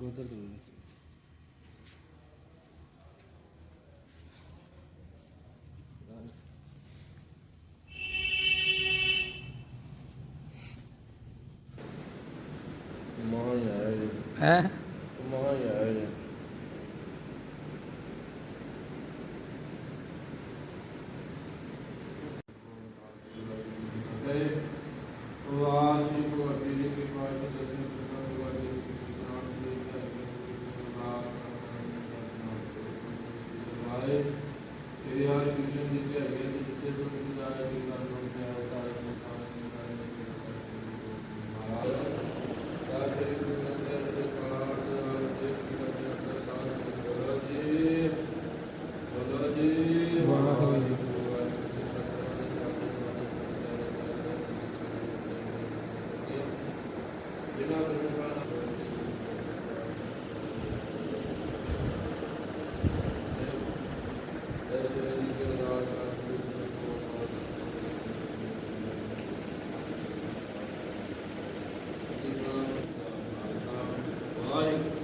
ਗੋਦਰ ਤੋਂ ਮਾਂ ਯਾਰ ਹੈ ਮਾਂ ਯਾਰ ਵਾਹਿਗੁਰੂ ਜੀ ਕੀ ਕਿਰਪਾ ਹੈ ਦਸਵੇਂ ਗੁਰੂ ਵਾਹਿਗੁਰੂ ਜੀ ਕੀ ਨਾਮ ਦੇ ਵਾਹਿ ਸ੍ਰੀ ਹਰਿ ਕ੍ਰਿਸ਼ਨ ਜੀ ਕੇ ਅਗੇ ਜਿੱਤੇ ਸੁਖ ਜਾਏ ਜੀ ਦਾ ਨਾਮ ਤੇ ਅਵਤਾਰ ਸੰਸਾਰ ਸੰਸਾਰ ਮਹਾਰਾਜ ਦਾ ਸ੍ਰੀ ਗੁਰੂ ਗ੍ਰੰਥ ਸਾਹਿਬ ਦੇ ਪਾਠ ਦੇ ਕੀ ਕਰਦੇ ਅੰਦਰ ਸਾਸ ਬੋਲੋ ਜੀ ਬੋਲੋ ਜੀ ਵਾਹਿਗੁਰੂ ਜੀ ਜਿਨ੍ਹਾਂ ਨੂੰ ਬਾਣਾ ਐਸੇ ਜੀ ਕੇ ਰਾਜ ਵਾਹਿਗੁਰੂ।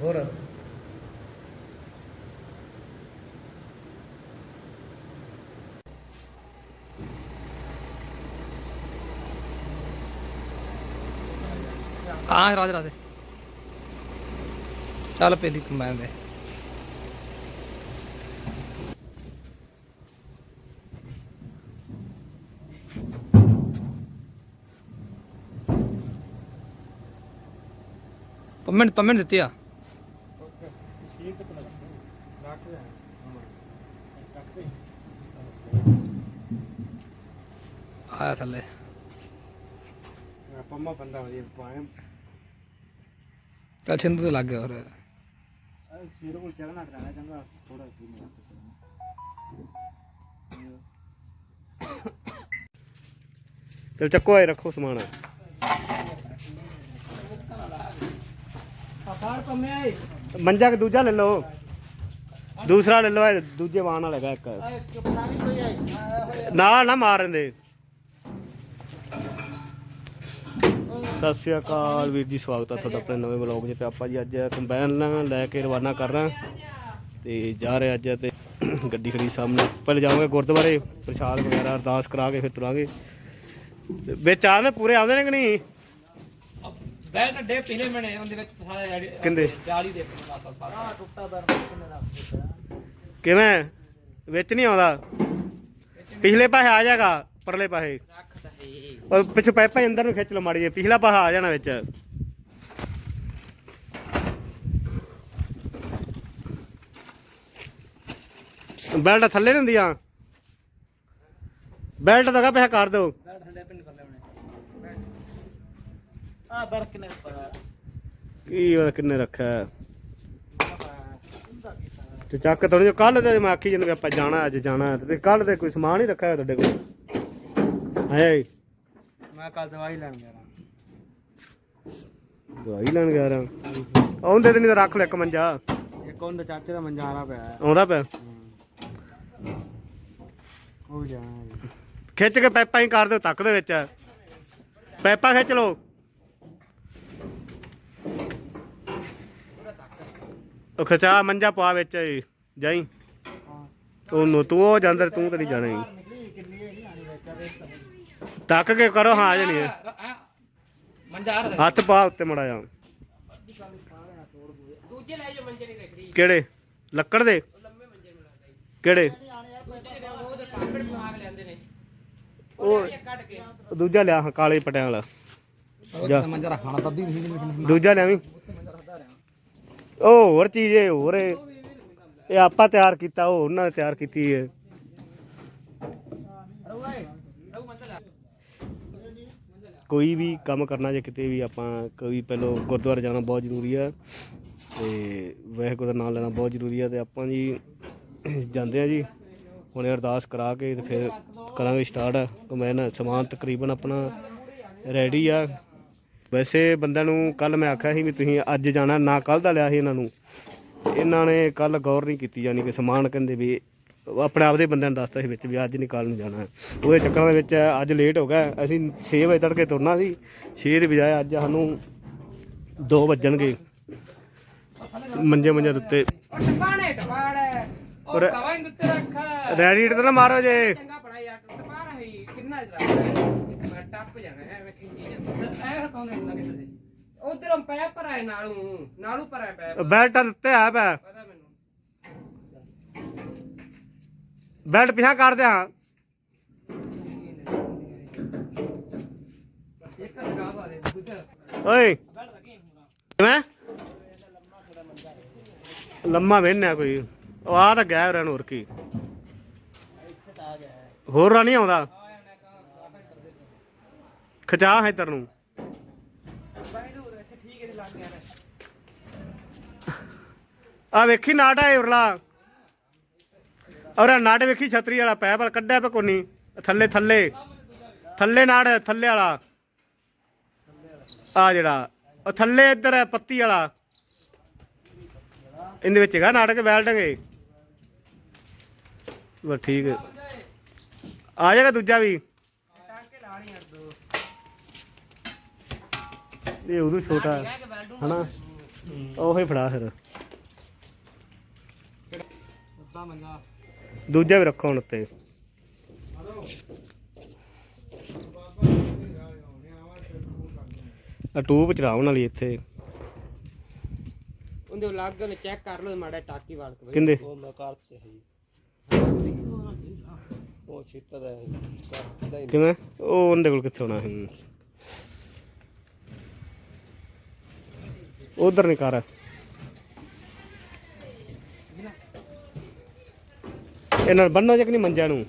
ਹੋਰ? ਆ ਰਾਜ ਰਾਜ। ਚੱਲ ਪਹਿਲੀ ਕੰਬਾਈਨ ਪਮੈਂਟ ਦਿੱਤੀ ਆ। ਆਇਆ ਥੱਲੇ। ਪੰਮਾ ਬੰਦਾ ਵਧੀਆ ਪਾਏ ਚੱਲ ਛਿੰਦੂ ਤੇ ਲੱਗ ਗਿਆ ਹੋਰ। ਸਿਰ ਕੋਲ ਚੜਨਾ ਕਰਾਣਾ ਚੰਗਾ ਥੋੜਾ ਚਲ ਚੱਕੋ ਆਏ ਰੱਖੋ ਸਮਾਨ। ਮੰਜਾ ਕਿ ਦੂਜਾ ਲੈ ਲਓ। ਦੂਸਰਾ ਲੈ ਲਓ, ਇਹ ਦੂਜੇ ਵਾਹਨ ਵਾਲਾ ਹੈਗਾ ਇੱਕ। ਨਾਲ ਨਾ ਮਾਰਨ ਦੇ ਸਤਿ ਸ਼੍ਰੀ ਅਕਾਲ ਵੀਰ ਜੀ, ਸਵਾਗਤ ਹੈ ਤੁਹਾਡਾ ਆਪਣੇ ਨਵੇਂ ਬਲੌਗ 'ਚ ਤੇ ਆਪਾਂ ਜੀ ਅੱਜ ਕੰਬਾਈਨ ਲੈ ਕੇ ਰਵਾਨਾ ਕਰ ਰਹੇ ਹਾਂ। ਤੇ ਜਾ ਰਹੇ ਅੱਜ ਤੇ ਗੱਡੀ ਖੜੀ ਸਾਹਮਣੇ। ਪਹਿਲੇ ਜਾਵਾਂਗੇ ਗੁਰਦੁਆਰੇ, ਪ੍ਰਸ਼ਾਦ ਵਗੈਰਾ ਅਰਦਾਸ ਕਰਾ ਕੇ ਫਿਰ ਤੁਰਾਂਗੇ। ਵਿੱਚ ਆਉਂਦੇ ਪੂਰੇ ਆਉਂਦੇ ਨੇ ਕਿ ਨਹੀਂ? ਬੈਲ ਡੇ ਪਿਛਲੇ ਮਹੀਨੇ ਉਹਦੇ ਵਿੱਚ ਸਾਰੇ ਕਿੰਦੇ? 40 ਦੇ ਆ ਟੁੱਟਾ ਬਰ ਕਿਵੇਂ? ਵਿੱਚ ਨਹੀਂ ਆਉਂਦਾ? ਪਿਛਲੇ ਪਾਸੇ ਆ ਜਾਏਗਾ ਪਰਲੇ ਪਾਸੇ। ਰੱਖ ਤਾਂ ਹੈ। ਉਹ ਪਿੱਛੇ ਪਾਈਪਾਂ ਅੰਦਰ ਨੂੰ ਖਿੱਚ ਲਓ ਮਾੜੀ ਜਿਹੀ ਪਿਛਲਾ ਪਾਸਾ ਆ ਜਾਣਾ ਵਿੱਚ। ਬੈਲਟ ਥੱਲੇ ਨਹੀਂ ਹੁੰਦੀਆਂ ਬੈਲਟ ਦਗਾ ਪਿਆ ਕਰ ਦਿਓ ਬੈਲ ਥੱਲੇ ਪਿੰਡ ਕਰ ਲੈਣੇ ਆ ਬਰਕ ਨੇ ਪਾ ਕੀ ਉਹ ਕਿੰਨੇ ਰੱਖਿਆ? ਹੈ? ਤੇ ਚੱਕ ਤੋੜੀ ਕੱਲ ਤੇ ਮੈਂ ਆਖੀ ਜਨ ਆਪਾਂ ਜਾਣਾ ਅੱਜ ਜਾਣਾ ਤੇ ਕੱਲ ਤੇ ਕੋਈ ਸਮਾਨ ਹੀ ਰੱਖਿਆ ਹੋਇਆ ਤੁਹਾਡੇ ਕੋਲ? ਹੈ? ਮੈਂ ਕੱਲ ਦਵਾਈ ਲੈਣ ਗਿਆ ਦਵਾਈ ਲੈਣ ਗਿਆ ਰਾਂ ਆਉਂਦੇ ਤੇ ਨਹੀਂ ਤਾਂ ਰੱਖ ਲੈ ਇੱਕ ਮੰਜਾ। ਇੱਕ ਉਹਦੇ ਚਾਚੇ ਦਾ ਮੰਜਾਰਾ ਪਿਆ। ਹੈ। ਆਉਂਦਾ ਪਿਆ? ਉਹ ਵੀ ਜਾਣਾ ਹੈ। ਖਿੱਚ ਕੇ ਪੈਪਾਂ ਹੀ ਕਰ ਦਿਓ ਤੱਕ ਦੇ ਵਿੱਚ। ਪੈਪਾਂ ਖਿੱਚ ਲਓ। ਉਹ ਖਿਚਾ ਮੰਜਾ ਪਾ ਵਿੱਚ ਏ, ਜਾਈ। ਉਹਨੂੰ ਤੂੰ ਉਹ ਜਾਂਦਾ ਤੂੰ ਤਾਂ ਨਹੀਂ ਜਾਣਾ ਹੀ। ਤੱਕ ਕੇ ਕਰੋ ਹਾਂ ਆ ਜਾਣੀ। ਮੰਜਾ ਹੱਥ ਪਾ ਉੱਤੇ ਮੜਾ ਜਾ ਦੂਜੇ ਲੈ ਜਾ ਮੰਜੇ ਨਹੀਂ ਰੱਖਦੀ। ਕਿਹੜੇ? ਲੱਕੜ ਦੇ? ਲੰਮੇ ਮੰਜੇ ਨੂੰ ਲੱਗਦਾ ਕਿਹੜੇ? ਦੂਜੇ ਜਿਹੜੇ ਉਹ ਤੇ ਕਾਂਕੜ ਪਾ ਕੇ ਲੈਂਦੇ ਨੇ। ਉਹ ਕੱਢ ਕੇ। ਦੂਜਾ ਲਿਆ ਹਾਂ ਕਾਲੇ ਪਟਿਆਂ ਵਾਲਾ। ਜਾ। ਮੰਜਾ ਰੱਖਣਾ ਤੱਦੀ ਨਹੀਂ ਦੂਜਾ ਲਿਆਵੀਂ ਉਹ ਹੋਰ ਚੀਜ਼ ਹੈ, ਹੋਰ ਹੈ। ਇਹ ਆਪਾਂ ਤਿਆਰ ਕੀਤਾ, ਉਹ ਉਹਨਾਂ ਨੇ ਤਿਆਰ ਕੀਤੀ ਹੈ। ਕੋਈ ਵੀ ਕੰਮ ਕਰਨਾ ਜੇ ਕਿਤੇ ਵੀ ਆਪਾਂ, ਕੋਈ ਪਹਿਲਾਂ ਗੁਰਦੁਆਰੇ ਜਾਣਾ ਬਹੁਤ ਜ਼ਰੂਰੀ ਆ ਤੇ ਵਾਹਿਗੁਰੂ ਦਾ ਨਾਮ ਲੈਣਾ ਬਹੁਤ ਜ਼ਰੂਰੀ ਆ ਤੇ ਆਪਾਂ ਜੀ ਜਾਂਦੇ ਆ ਜੀ। ਹੁਣੇ ਅਰਦਾਸ ਕਰਾ ਕੇ ਤੇ ਫਿਰ ਕਰਾਂਗੇ ਸਟਾਰਟ। ਕੰਬਾਈਨ ਸਮਾਨ ਤਕਰੀਬਨ ਆਪਣਾ ਰੈਡੀ ਆ। ਵੈਸੇ ਬੰਦਿਆਂ ਨੂੰ ਕੱਲ ਮੈਂ ਆਖਿਆ ਸੀ ਵੀ ਤੁਸੀਂ ਅੱਜ ਜਾਣਾ ਨਾ ਕੱਲ ਦਾ ਲਿਆ ਸੀ ਇਹਨਾਂ ਨੂੰ। ਇਹਨਾਂ ਨੇ ਕੱਲ ਗੌਰ ਨਹੀਂ ਕੀਤੀ ਯਾਨੀ ਕਿ ਸਮਾਨ ਕਹਿੰਦੇ ਵੀ ਆਪਣੇ ਆਪਦੇ ਬੰਦਿਆਂ ਨੂੰ ਦੱਸਤਾ ਸੀ ਵਿੱਚ ਵੀ ਅੱਜ ਨਹੀਂ ਕੱਲ ਨੂੰ ਜਾਣਾ। ਉਹਦੇ ਚੱਕਰਾਂ ਦੇ ਵਿੱਚ ਅੱਜ ਲੇਟ ਹੋ ਗਿਆ ਅਸੀਂ 6 ਵਜੇ ਤੜਕੇ ਤੁਰਨਾ ਸੀ। 6 ਦੀ ਬਜਾਏ ਅੱਜ ਸਾਨੂੰ 2 ਵੱਜਣਗੇ। ਮੰਜੇ ਮੰਜੇ ਦੇ ਉੱਤੇ। ਟਪਾਣੇ ਟਪਾੜ ਉਹ ਭਰਾਵਾ ਇਹਦੇ ਉੱਤੇ ਰੱਖ ਰੈਡੀ ਤੇ ਨਾ ਮਾਰੋ ਜੇ। ਚੰਗਾ ਪੜਾ ਯਾਰ ਟਪਾ ਰਹੀ ਕਿੰਨਾ ਜਰਾ। ਐ ਕੌਣ ਹੁੰਦਾ ਕਿਸੇ ਦੇ ਉਧਰੋਂ ਪੈ ਪਰਾਏ ਨਾਲੂ ਨਾਲੂ ਪਰਾਏ ਪੈ ਬੈਲਟ ਦਿੱਤੇ ਆ ਪੈ ਪਤਾ ਮੈਨੂੰ। ਬੈਲਟ ਪਿਛਾ ਕਰ ਦਿਆਂ ਇੱਕ ਲਗਾ ਵਾਲੇ ਦੂਜਾ ਓਏ। ਹੁੰਦਾ ਕਿਵੇਂ? ਲੰਮਾ ਵੇਨਿਆ ਕੋਈ। ਉਹ ਆ ਤਾਂ ਗਿਆ ਰਹਿਣ ਹੋਰ ਕੀ। ਹੋਰ ਰਾ ਨਹੀਂ ਆਉਂਦਾ। ਖਚਾ ਹੈ ਤਰ ਨੂੰ। ਆ ਵੇਖੀ ਨਾਟ ਹੈ ਉਰਲਾ। ਔਰ ਨਾਟ ਵੇਖੀ ਛਤਰੀ ਵਾਲਾ ਪੈ ਪਰ ਕੱਢਿਆ ਪੈ ਕੋਨੀ। ਥੱਲੇ ਥੱਲੇ। ਥੱਲੇ ਨਾੜ ਥੱਲੇ ਵਾਲਾ। ਆ ਜਿਹੜਾ ਉਹ ਥੱਲੇ ਇੱਧਰ ਹੈ ਪੱਤੀ ਵਾਲਾ। ਇਹਦੇ ਵਿੱਚ ਹੈਗਾ ਨਾਟਕ, ਵੈਲਡਿੰਗ ਬਸ ਠੀਕ। ਆ ਜਾਏਗਾ ਦੂਜਾ ਵੀ ਟਾਂਕੇ ਲਾ ਲਈ ਦੋ ਇਹ ਉਦੋਂ ਛੋਟਾ ਹੈ। ਹਨਾ? ਉਹੀ ਫੜਾ ਫਿਰ। ਦੂਜਾ ਵੀ ਰੱਖੋ ਹੁਣ ਉੱਤੇ। ਆ ਟੂਬ ਚੜਾਉਣ ਵਾਲੀ ਇੱਥੇ। ਉਹਦੇ ਲੱਗ ਨੂੰ ਚੈੱਕ ਕਰ ਲਓ ਮਾੜਾ ਟਾਕੀ ਵਾਲ ਕੇ ਕਿੰਦੇ? ਉਹ ਮੈਂ ਕਰਤੇ ਹੈ ਉਹ ਛਿੱਤਾ ਦਾ ਹੈ ਕਿਵੇਂ? ਉਹ ਉਹਦੇ ਕੋਲ ਕਿੱਥੇ ਹੋਣਾ ਸੀ? ਉਧਰ ਨਹੀਂ ਕਰ। ਇਹਨਾਂ ਨੂੰ ਬੰਨੋ ਜਕ ਨਹੀਂ ਮੰਜਿਆਂ ਨੂੰ?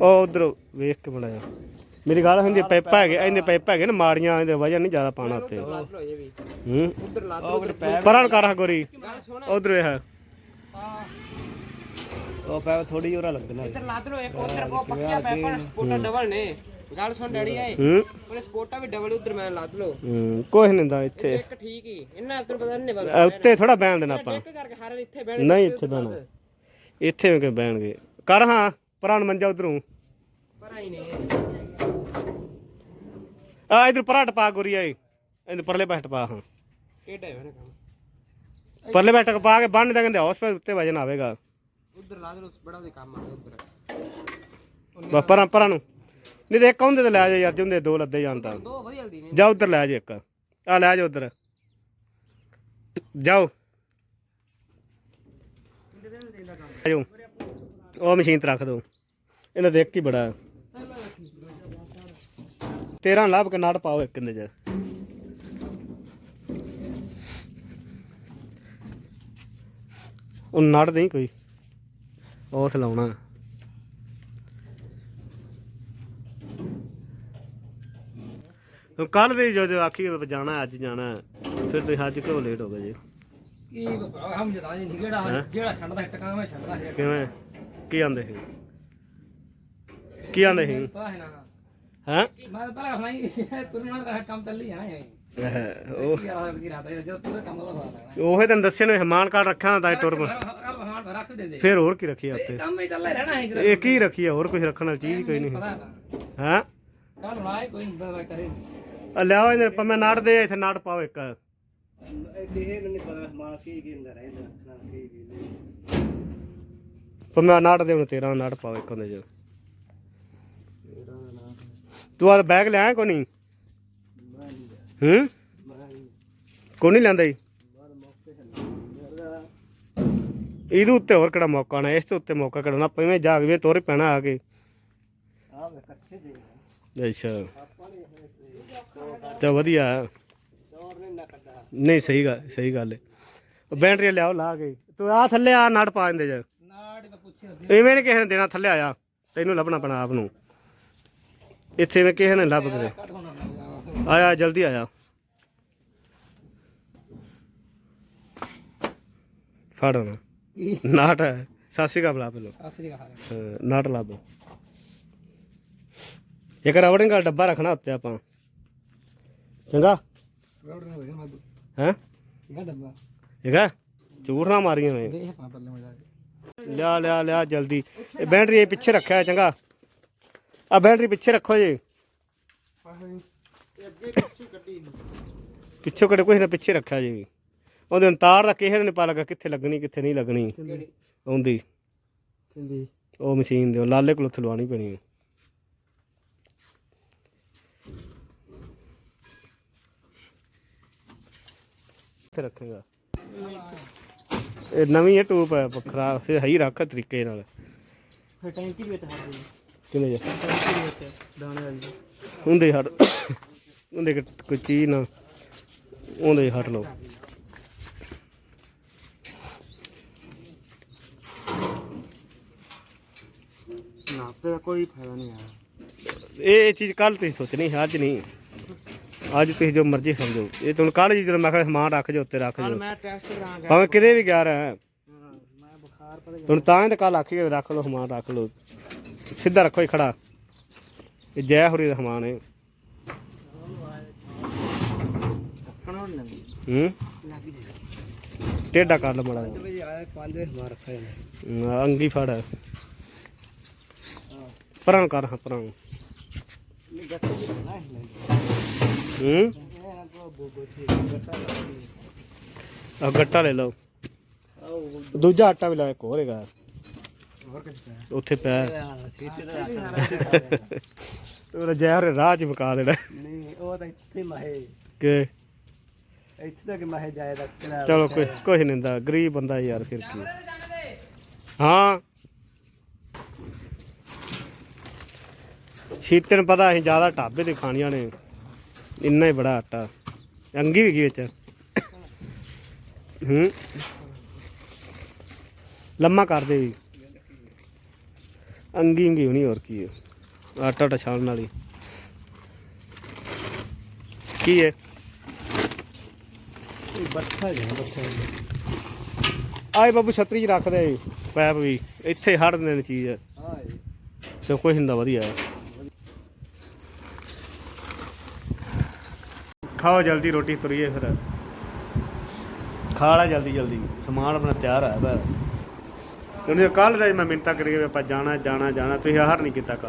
ਉਹ ਉਧਰ ਵੇਖ ਕੇ ਬਣਾਇਆ ਮੇਰੀ ਗੱਲ ਹੁੰਦੀ ਪੈਪਾ ਹੈਗੇ ਇਹਦੇ ਪੈਪਾ ਹੈਗੇ ਨਾ ਮਾੜੀਆਂ ਇਹਦੇ ਵਜਨ ਨਹੀਂ ਜ਼ਿਆਦਾ ਪਾਣਾ ਉੱਤੇ। ਹੂੰ? ਉਧਰ ਲਓ ਪਰਾਂ ਕਰ ਹਾ ਗੋਰੀ। ਉਧਰ ਵੇਖ। ਉਹ ਪੈ ਥੋੜੀ ਜੋਰਾ ਲੱਗਣਾ। ਇੱਧਰ ਲੱਦ ਲਓ ਇੱਕ ਉਧਰ ਕੋ ਪੱਕਿਆ ਪੈ ਪਰ ਸਪੋਟਾ ਡਬਲ ਨੇ। ਗੱਲ ਸੁਣ ਡੈਡੀ ਆਏ। ਹੂੰ। ਉਹਨੇ ਸਪੋਟਾ ਵੀ ਡਬਲ ਉਧਰ ਮੈਂ ਲੱਦ ਲਓ। ਹੂੰ ਕੁਛ ਨਹੀਂ ਦਾ ਇੱਥੇ। ਇੱਕ ਠੀਕ ਹੀ। ਇਹਨਾਂ ਤੈਨੂੰ ਪਤਾ ਨਹੀਂ ਆ, ਬਲ ਉੱਤੇ ਥੋੜਾ ਬਹਿਣ ਦੇਣਾ ਆਪਾਂ। ਇੱਕ ਕਰਕੇ ਹਾਰਨ ਇੱਥੇ ਬਹਿਣ ਨਹੀਂ ਇੱਥੇ ਬਹਿਣਾ। ਇੱਥੇ ਕਿ ਬਹਿਣਗੇ। ਕਰ ਹਾਂ ਪਰਾਂ ਨੂੰ ਮੰਜਾ ਉਧਰੋਂ। ਪਰ ਆਈ ਨੇ ਆ ਇਧਰ ਪਰਾਂ ਟਪਾ ਗੋਰੀ ਆਈ। ਇਹਦੇ ਪਰਲੇ ਪਾਸੇ ਟਪਾ ਹਾਂ। ਕਿਹੜਾ ਹੈ ਨਾ ਕੰਮ? ਪਰਲੇ ਪਾਸੇ ਟਪਾ ਕੇ ਬੰਨ ਦੇ ਕਹਿੰਦੇ ਹੌਸਪੀਟਲ ਉੱਤੇ ਵਜਨ ਆਵੇਗਾ। ਉਧਰ ਲੱਦ ਲਓ ਬੜਾ ਵੀ ਕੰਮ ਆ ਉਧਰ। ਬਸ ਪਰਾਂ ਪਰਾਂ ਨੂੰ। ਨਹੀਂ ਤੇ ਇੱਕ ਹੁੰਦੇ ਤੇ ਲੈ ਜਾ ਯਾਰ ਜਿੰਦੇ ਦੋ ਲੱਦੇ ਜਾਣ ਤਾਂ। ਦੋ ਵਧੀਆ ਹਲਦੀ ਨੇ। ਜਾ ਉਧਰ ਲੈ ਜਾ ਇੱਕ। ਆ ਲੈ ਜਾ ਉਧਰ। ਜਾਓ। ਆਜੋ ਉਹ ਮਸ਼ੀਨ ਤੇ ਰੱਖ ਦੋ। ਇਹਨਾਂ ਦੇ ਇੱਕ ਹੀ ਬੜਾ। ਲੱਭ ਕੇ ਨਾੜ ਪਾਓ ਇੱਕ ਇੰਦੇ ਚ। ਉਹ ਨੜ ਨਹੀਂ ਕੋਈ। ਉਹ ਲਾਉਣਾ। ਕੱਲ ਦੇ ਜਦੋਂ ਆਖੀ ਵੀ ਜਾਣਾ ਅੱਜ ਜਾਣਾ ਫਿਰ ਤੁਸੀਂ ਅੱਜ ਕਿਉਂ ਲੇਟ ਹੋ ਗਏ ਜੀ? ਕੀ ਹਮ ਜਦਾ ਨਹੀਂ ਜਿਹੜਾ ਜਿਹੜਾ ਛੱਡਦਾ ਟਕਾਂ ਮੈਂ ਛੱਡਦਾ ਹੈ ਕਿਵੇਂ? ਕੀ ਆਂਦੇ ਸੀ? ਕੀ ਆਂਦੇ ਸੀ? ਹੈ? ਮੈਂ ਤਾਂ ਪਹਿਲਾਂ ਖਾਈ ਤੁਰਨਾ ਦਾ ਕੰਮ ਚੱਲੀ ਆ ਹੈ ਉਹ ਆ ਤੂੰ ਉਹੇ ਤੈਨੂੰ ਦੱਸਿਆ ਨੇ ਹਮਾਨ ਕਾਰਡ ਰੱਖਿਆ ਸੀ ਟੁਰ ਰੱਖ ਫਿਰ ਹੋਰ ਕੀ ਰੱਖਿਆ ਉੱਤੇ ਕੰਮ ਹੀ ਚੱਲਦਾ ਰਹਿਣਾ ਹੈ ਇਹ ਕੀ ਰੱਖਿਆ ਹੋਰ ਕੁਝ ਰੱਖਣ ਵਾਲੀ ਚੀਜ਼ ਕੋਈ ਨਹੀਂ ਹੈ? ਹਾਂ ਕੱਲ ਲਾਏ ਕੋਈ ਕਰੇ ਆ ਲਿਆਓ ਇਹਨੇ ਪਾ ਮੈਂ ਨਾੜ ਦੇ, ਇੱਥੇ ਨਾੜ ਪਾਓ ਇੱਕ। ਇਹ ਨਹੀਂ ਪਤਾ ਮਾਂ ਕੀ ਕੀ ਹੁੰਦਾ ਰਹਿੰਦਾ ਕੀ ਕੀ ਪਾ ਮੈਂ ਨਾੜ ਦੇ, ਹੁਣ ਤੇਰਾ ਨਾੜ ਪਾਓ ਇੱਕ ਹੁੰਦੇ ਜੋ ਤੂੰ ਆ ਬੈਗ ਲਿਆ ਕੋ ਨਹੀਂ? ਹੂੰ? ਕੋ ਨਹੀਂ ਲੈਂਦਾ ਜੀ। ਇਹਦੇ ਉੱਤੇ ਹੋਰ ਕਿਹੜਾ ਮੌਕਾ ਨਾ ਇਸ ਦੇ ਉੱਤੇ ਮੌਕਾ ਕਿਹੜਾ ਪਵੇਂ ਜਾਗ ਵੀ ਤੋਰੇ ਪੈਣਾ ਆ ਕੇ। ਅੱਛਾ। ਚਾ ਵਧੀਆ। ਨੇ ਨਾ ਨਹੀਂ ਸਹੀ ਗੱਲ ਸਹੀ ਗੱਲ ਹੈ ਬੈਟਰੀ ਲਿਆਓ ਲਾ ਕੇ। ਤੂੰ ਆ ਥੱਲੇ ਆ ਨੜ ਪਾ ਦਿੰਦੇ ਜਾ। ਨਾੜ ਤਾਂ ਪੁੱਛੇ ਐਵੇਂ ਨਹੀਂ ਕਿਸੇ ਨੇ ਦੇਣਾ ਥੱਲੇ ਆਇਆ। ਤੈਨੂੰ ਲੱਭਣਾ ਪੈਣਾ ਆਪ ਨੂੰ। ਇੱਥੇ ਮੈਂ ਕਿਸੇ ਨੇ ਲੱਭ ਕੇ ਆਇਆ ਜਲਦੀ ਆਇਆ। ਫੜ ਹੁਣ। ਨਾਟ ਹੈ। ਅਕਾਲ ਬੁਲਾ ਪਹਿਲਾਂ ਸਤਿ ਸ੍ਰੀ ਅਕਾਲ। ਹਾਂ, ਨਾਟ ਲਾ ਦੋ ਇੱਕ ਰਬੜਿੰਗ ਦਾ ਡੱਬਾ ਰੱਖਣਾ ਉੱਤੇ ਆਪਾਂ। ਚੰਗਾ? ਰੋਡ ਨੂੰ ਹੋਇਆ ਮਾਦੂ ਹੈ? ਇਹ ਡੱਬਾ ਹੈਗਾ ਝੂਠ ਨਾ ਮਾਰੀਆਂ ਮੈਂ ਦੇਖ ਪਾ ਪੱਲੇ ਮਜਾ ਲਿਆ ਲਿਆ ਲਿਆ ਜਲਦੀ। ਇਹ ਬੈਟਰੀ ਇਹ ਪਿੱਛੇ ਰੱਖਿਆ ਹੈ, ਚੰਗਾ। ਆ ਬੈਟਰੀ ਪਿੱਛੇ ਰੱਖੋ ਜੀ। ਪਿੱਛੋਂ ਕਿਹੜੇ ਕੋਈ ਨਾ ਪਿੱਛੇ ਰੱਖਿਆ ਜੀ। ਉਹਦੇ ਹੁਣ ਤਾਰ ਦਾ ਕਿਸੇ ਨੇ ਨਹੀਂ ਪਾ ਲੱਗਾ ਕਿੱਥੇ ਲੱਗਣੀ ਕਿੱਥੇ ਨਹੀਂ ਲੱਗਣੀ। ਆਉਂਦੀ। ਕਿੰਦੀ ਉਹ ਮਸ਼ੀਨ ਦੇ ਲਾਲੇ ਕੋਲ ਉੱਥੇ ਲਵਾਉਣੀ ਪੈਣੀ ਹੈ। ਕਿੱਥੇ ਰੱਖੇਗਾ। ਇਹ ਨਵੀਂ ਹੈ ਟੂਬ ਹੈ ਵੱਖਰਾ ਫਿਰ ਹੀ ਰੱਖ ਤਰੀਕੇ ਨਾਲ। ਫਿਰ ਟੈਂਕੀ ਵਿੱਚ ਹੱਥ ਦੇ। ਕਿਵੇਂ ਜਾ? ਟੈਂਕੀ ਦੇ ਵਿੱਚ ਦਾਣੇ ਵਾਲੀ। ਹੁੰਦੇ ਹਟ ਹੁੰਦੇ ਕਿ ਕੋਈ ਚੀਜ਼ ਨਾ ਉਹਦੇ ਹਟ ਲਓ। ਨਾ ਤੇ ਕੋਈ ਫਾਇਦਾ ਨਹੀਂ ਆਇਆ ਇਹ ਚੀਜ਼ ਕੱਲ ਤੁਸੀਂ ਸੋਚਣੀ ਹੈ ਅੱਜ ਨਹੀਂ। ਅੱਜ ਤੁਸੀਂ ਜੋ ਮਰਜ਼ੀ ਸਮਝੋ। ਇਹ ਤੁਹਾਨੂੰ ਕੱਲ ਜੀ ਜਦੋਂ ਮੈਂ ਕਿਹਾ ਸਮਾਨ ਰੱਖ ਜੋ ਉੱਤੇ ਰੱਖ ਜੋ। ਮੈਂ ਟੈਸਟ ਕਰਾਂਗਾ ਭਾਵੇਂ ਕਿਤੇ ਵੀ ਗਿਆ ਰਹਾ। ਮੈਂ ਬੁਖਾਰ ਤੁਹਾਨੂੰ ਤਾਂ ਹੀ ਤਾਂ ਕੱਲ ਆਖੀ ਰੱਖ ਲਓ ਸਮਾਨ ਰੱਖ ਲਓ। ਸਿੱਧਾ ਰੱਖੋ ਹੀ ਖੜਾ। ਇਹ ਜੈ ਹੋਰੀ ਦਾ ਸਮਾਨ ਹੈ। ਹੂੰ? ਟੇਡਾ ਕਰ ਲ ਮੜਾ ਵਜੇ ਆਇਆ 5 ਵਜੇ ਮਾਰ ਰੱਖਿਆ ਜਾਂਦਾ ਅੰਗੀ ਫੜ। ਪਰਾਂ ਕਰ ਹਾਂ ਪਰਾਂ। ਆ ਗੱਟਾ ਲੈ ਲਓ। ਦੂਜਾ ਆਟਾ ਵੀ ਲਾ ਇੱਕ ਹੋਰ ਹੈਗਾ। ਉੱਥੇ ਪੈ। ਸੀਟੇ ਤੇ ਉਹ ਜੈ ਹੋਰੀ ਰਾਹ ਚ ਮੁਕਾ ਦੇਣਾ। ਨਹੀਂ ਉਹ ਤਾਂ ਇੱਥੇ ਮਾਹੇ। ਕਿ? ਇੱਥੇ ਤੱਕ ਮਾਹੇ ਜਾਏ ਦਾ ਚਲੋ ਕੋਈ ਕੁਛ ਨਹੀਂ ਹੁੰਦਾ। ਗਰੀਬ ਬੰਦਾ ਯਾਰ ਫਿਰ ਕੀ? ਹਾਂ। ਸ਼ੀਤੇ ਨੂੰ ਪਤਾ ਅਸੀਂ ਜ਼ਿਆਦਾ ਢਾਬੇ ਤੇ ਖਾਣੀਆਂ ਨੇ। ਇੰਨਾ ਹੀ ਬੜਾ ਆਟਾ। ਅੰਗੀ ਵੀ ਕੀ ਵਿੱਚ? ਹੂੰ। ਲੰਮਾ ਕਰ ਦੇ ਵੀ। ਅੰਗੀ ਅੰਗੀ ਹੋਣੀ ਹੋਰ ਕੀ ਹੈ? ਆਟਾ ਆਟਾ ਛਾਣਨ ਵਾਲੀ। ਕੀ ਹੈ? ਬੱਠਾ ਜਿਹਾ ਬੱਠਾ ਆਏ ਬਾਬੂ ਛਤਰੀ ਚ ਰੱਖ ਦੇ। ਪੈਪ ਵੀ। ਇੱਥੇ ਹੜ ਦਿੰਦੇ ਨੇ ਚੀਜ਼ ਹਾਂ। ਤੇ ਕੋਈ ਹੁੰਦਾ ਵਧੀਆ ਹੈ। ਖਾਓ, ਜਲਦੀ ਰੋਟੀ ਤੁਰੀਏ ਫਿਰ। ਖਾ ਲਾ ਜਲਦੀ ਜਲਦੀ। ਸਮਾਨ ਆਪਣਾ ਤਿਆਰ ਹੈ ਬਸ। ਉਹਨੇ ਕੱਲ ਦਾ ਹੀ ਮੈਂ ਮਿੰਤਾ ਕਰੀ ਆਪਾਂ ਜਾਣਾ ਜਾਣਾ ਜਾਣਾ, ਤੁਸੀਂ ਆਹਰ ਨਹੀਂ ਕੀਤਾ ਕੱਲ੍ਹ।